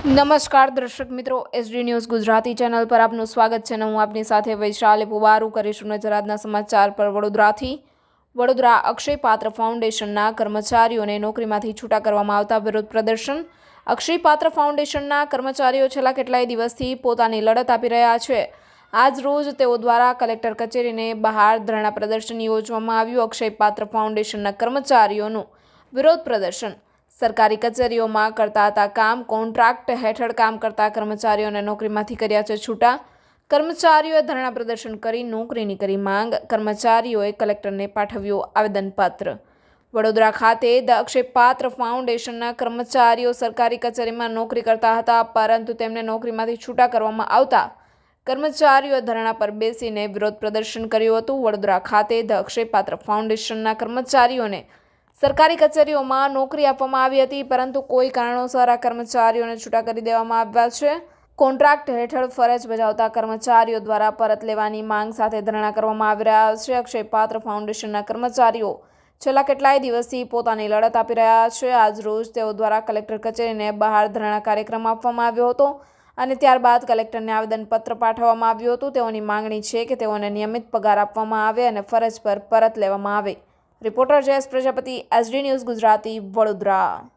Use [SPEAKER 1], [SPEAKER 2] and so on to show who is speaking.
[SPEAKER 1] નમસ્કાર દર્શક મિત્રો એસડી ન્યૂઝ ગુજરાતી ચેનલ પર આપનું સ્વાગત છે અને હું આપની સાથે વૈશાલે પુવારું કરીશું નજર આજના સમાચાર પર. વડોદરાથી વડોદરા અક્ષય પાત્ર ફાઉન્ડેશનના કર્મચારીઓને નોકરીમાંથી છૂટા કરવામાં આવતા વિરોધ પ્રદર્શન. અક્ષય પાત્ર ફાઉન્ડેશનના કર્મચારીઓ છેલ્લા કેટલાય દિવસથી પોતાની લડત આપી રહ્યા છે. આજ રોજ તેઓ દ્વારા કલેક્ટર કચેરીને બહાર ધરણા પ્રદર્શન યોજવામાં આવ્યું. અક્ષય પાત્ર ફાઉન્ડેશનના કર્મચારીઓનું વિરોધ પ્રદર્શન. સરકારી કચેરીઓમાં કરતા હતા કામ, કોન્ટ્રાક્ટ હેઠળ કામ કરતા કર્મચારીઓને નોકરીમાંથી કર્યા છે છૂટા. કર્મચારીઓએ ધરણા પ્રદર્શન કરી, નોકરીની કરી માંગ. કર્મચારીઓએ કલેક્ટરને પાઠવ્યું આવેદનપત્ર. વડોદરા ખાતે ધ અક્ષયપાત્ર ફાઉન્ડેશનના કર્મચારીઓ સરકારી કચેરીમાં નોકરી કરતા હતા, પરંતુ તેમને નોકરીમાંથી છૂટા કરવામાં આવતા. કર્મચારીઓ ધરણા પર બેસીને વિરોધ પ્રદર્શન કર્યું હતું. વડોદરા ખાતે ધ અક્ષયપાત્ર ફાઉન્ડેશનના કર્મચારીઓને સરકારી કચેરીઓમાં નોકરી આપવામાં આવી હતી, પરંતુ કોઈ કારણોસર આ કર્મચારીઓને છૂટા કરી દેવામાં આવ્યા છે. કોન્ટ્રાક્ટ હેઠળ ફરજ બજાવતા કર્મચારીઓ દ્વારા પરત લેવાની માંગ સાથે ધરણા કરવામાં આવી રહ્યા છે. અક્ષય પાત્ર ફાઉન્ડેશનના કર્મચારીઓ છેલ્લા કેટલાય દિવસથી પોતાની લડત આપી રહ્યા છે. આજ રોજ તેઓ દ્વારા કલેક્ટર કચેરીને બહાર ધરણા કાર્યક્રમ આપવામાં આવ્યો હતો અને ત્યારબાદ કલેક્ટરને આવેદનપત્ર પાઠવવામાં આવ્યું હતું. તેઓની માંગણી છે કે તેઓને નિયમિત પગાર આપવામાં આવે અને ફરજ પર પરત લેવામાં આવે. Reporter Jayesh Prajapati SD news Gujarati Vadodara.